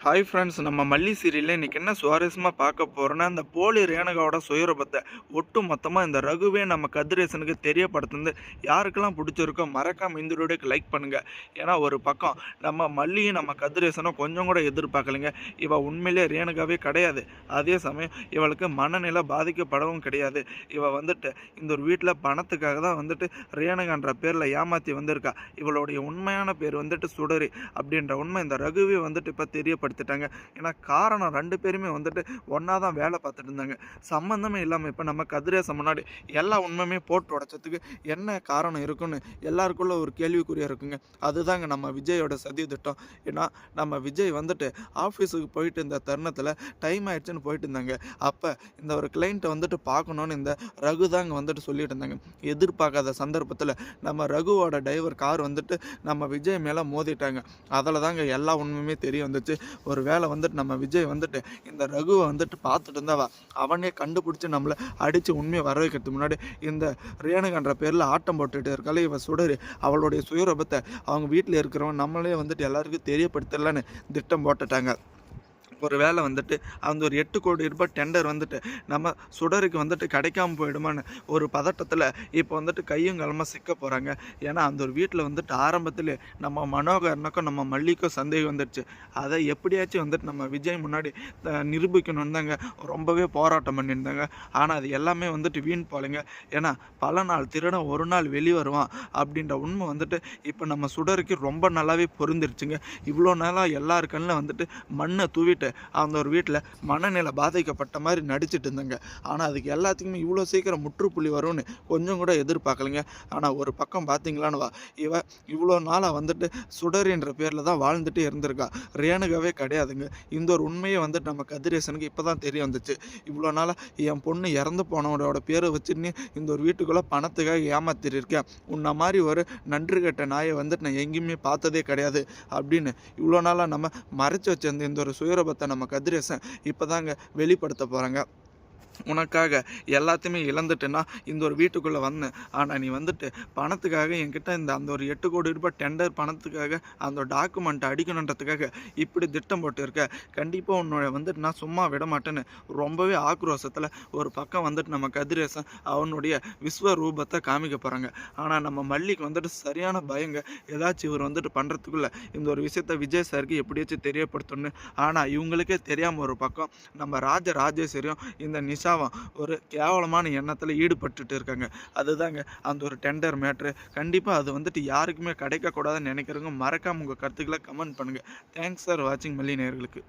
Hi friends நம்ம மல்லி சீரியலில் இன்றைக்கி என்ன சுவாரஸ்யமாக பார்க்க போகிறோன்னா இந்த போலி ரேணுகாவோட சுயரூபத்தை ஒட்டு மொத்தமாக இந்த ரகுவே நம்ம கதிரேசனுக்கு தெரியப்படுத்துந்து யாருக்கெல்லாம் பிடிச்சிருக்கோ மறக்காம இந்த வீடியோக்கு லைக் பண்ணுங்கள் ஏன்னா ஒரு பக்கம் நம்ம மல்லியும் நம்ம கதிரேசனும் கொஞ்சம் கூட எதிர்பார்க்கலைங்க. இவள் உண்மையிலே ரேணுகாவே கிடையாது. அதே சமயம் இவளுக்கு மனநிலை பாதிக்கப்படவும் கிடையாது. இவள் வந்துட்டு இந்த ஒரு வீட்டில் பணத்துக்காக தான் வந்துட்டு ரேணுகான்ற பேரில் ஏமாற்றி வந்திருக்கா. இவளுடைய உண்மையான பேர் வந்துட்டு சுடரி. அப்படின்ற உண்மை இந்த ரகுவே வந்துட்டு இப்போ தெரியப்படுத்திட்டாங்க ஏன்னா காரணம் ரெண்டு பேருமே வந்துட்டு ஒன்றா தான் வேலை பார்த்துட்டு இருந்தாங்க. சம்மந்தமே இல்லாமல் இப்போ நம்ம கதிரேசம் முன்னாடி எல்லா உண்மையுமே போட்டு உடச்சதுக்கு என்ன காரணம் இருக்குன்னு எல்லாருக்குள்ள ஒரு கேள்விக்குறியாக இருக்குங்க. அதுதாங்க நம்ம விஜயோட சதி திட்டம். ஏன்னா நம்ம விஜய் வந்துட்டு ஆஃபீஸுக்கு போயிட்டு இருந்த தருணத்தில் டைம் ஆயிடுச்சுன்னு போயிட்டு இருந்தாங்க. அப்போ இந்த ஒரு கிளைண்ட்டை வந்துட்டு பார்க்கணுன்னு இந்த ரகு தாங்க வந்துட்டு சொல்லிட்டு இருந்தாங்க. எதிர்பார்க்காத சந்தர்ப்பத்தில் நம்ம ரகுவோட டிரைவர் கார் வந்துட்டு நம்ம விஜய் மேலே மோதிட்டாங்க. அதில் தாங்க எல்லா உண்மையுமே தெரிய வந்துச்சு. ஒரு வேளை வந்துட்டு நம்ம விஜய் வந்துட்டு இந்த ரகுவை வந்துட்டு பார்த்துட்டு இருந்தாவா? அவனே கண்டுபிடிச்சி நம்மளை அடித்து உண்மையை வர வைக்கிறதுக்கு முன்னாடி இந்த ரேணுகன்ற பேரில் ஆட்டம் போட்டுட்டு இருக்கால இவன் சுடரு. அவளுடைய சுயரூபத்தை அவங்க வீட்டில் இருக்கிறவன் நம்மளே வந்துட்டு எல்லாருக்கும் தெரியப்படுத்தலான்னு திட்டம் போட்டுட்டாங்க. ஒரு வேளை வந்துட்டு அந்த ஒரு எட்டு கோடி ரூபாய் டெண்டர் வந்துட்டு நம்ம சுடருக்கு வந்துட்டு கிடைக்காம போயிடுமான்னு ஒரு பதட்டத்தில் இப்போ வந்துட்டு கையும் களமாக சிக்க போகிறாங்க ஏன்னா அந்த ஒரு வீட்டில் வந்துட்டு ஆரம்பத்தில் நம்ம மனோகரனுக்கும் நம்ம மல்லிக்கும் சந்தேகம் வந்துடுச்சு அதை எப்படியாச்சும் வந்துட்டு நம்ம விஜய் முன்னாடி நிரூபிக்கணும்னு தாங்க ரொம்பவே போராட்டம் பண்ணியிருந்தாங்க. ஆனால் அது எல்லாமே வந்துட்டு வீண் போலைங்க. ஏன்னா பல நாள் திருடன் ஒரு நாள் வெளியே வருவான் அப்படின்ற உண்மை வந்துட்டு இப்போ நம்ம சுடருக்கு ரொம்ப நல்லாவே பொருந்துருச்சுங்க. இவ்வளோ நாளாக எல்லார் கண்ணில் வந்துட்டு மண்ணை தூவிட்டு அந்த ஒரு வீட்டில் மனநிலை பாதிக்கப்பட்ட மாதிரி நடிச்சுட்டு இருந்தாங்க. ஆனால் அதுக்கு எல்லாத்துக்குமே இவ்வளோ சீக்கிரம் முற்றுப்புள்ளி வரும்னு கொஞ்சம் கூட எதிர்பார்க்கலைங்க. ஆனால் ஒரு பக்கம் பார்த்தீங்களான்னு வா இவ இவ்வளோ நாளாக வந்துட்டு சுடரின்ற பேரில் தான் வாழ்ந்துட்டு இருந்திருக்கா. ரேணுகாவே கிடையாதுங்க. இந்த ஒரு உண்மையை வந்துட்டு நம்ம கதிரேசனுக்கு இப்போ தான் தெரிய வந்துச்சு. இவ்வளோ நாளாக என் பொண்ணு இறந்து போனவனோட பேரை வச்சுன்னு இந்த ஒரு வீட்டுக்குள்ளே பணத்துக்காக ஏமாத்திருக்கேன் உன்ன மாதிரி ஒரு நன்றி கட்ட நாயை வந்துட்டு நான் எங்கேயுமே பார்த்ததே கிடையாது. அப்படின்னு இவ்வளோ நாளாக நம்ம மறைச்சு வச்சிருந்த இந்த ஒரு சுயரபத்தை நம்ம கதிரேசன் இப்போ தாங்க வெளிப்படுத்த போகிறாங்க உனக்காக எல்லாத்தையுமே இழந்துட்டேன்னா இந்த ஒரு வீட்டுக்குள்ளே வந்தேன். ஆனால் நீ வந்துட்டு பணத்துக்காக என்கிட்ட இந்த அந்த ஒரு எட்டு கோடி ரூபாய் டெண்டர் பணத்துக்காக அந்த டாக்குமெண்ட்டை அடிக்கணுன்றதுக்காக இப்படி திட்டம் போட்டு இருக்க கண்டிப்பாக உன்னோட வந்துட்டு நான் சும்மா விட மாட்டேன்னு ரொம்பவே ஆக்ரோஷத்தில் ஒரு பக்கம் வந்துட்டு நம்ம கதிரேசன் அவனுடைய விஸ்வரூபத்தை காமிக்க போகிறாங்க ஆனால் நம்ம மல்லிக்கு வந்துட்டு சரியான பயங்க. ஏதாச்சும் இவர் வந்துட்டு பண்ணுறதுக்குள்ள இந்த ஒரு விஷயத்த விஜய் சாருக்கு எப்படியாச்சும் தெரியப்படுத்தணும்னு. ஆனால் இவங்களுக்கே தெரியாமல் ஒரு பக்கம் நம்ம ராஜ ராஜேஸ்வரியும் இந்த நிஷாவும் ஒரு கேவலமான எண்ணத்தில் ஈடுபட்டுட்டு இருக்காங்க. அதுதாங்க அந்த ஒரு டெண்டர் மேட்ரு கண்டிப்பாக அது வந்துட்டு யாருக்குமே கிடைக்கக்கூடாதுன்னு நினைக்கிறவங்க மறக்காமல் உங்கள் கருத்துக்களை கமெண்ட் பண்ணுங்கள் தேங்க்ஸ் ஃபார் வாட்சிங் மல்லி நேர்களுக்கு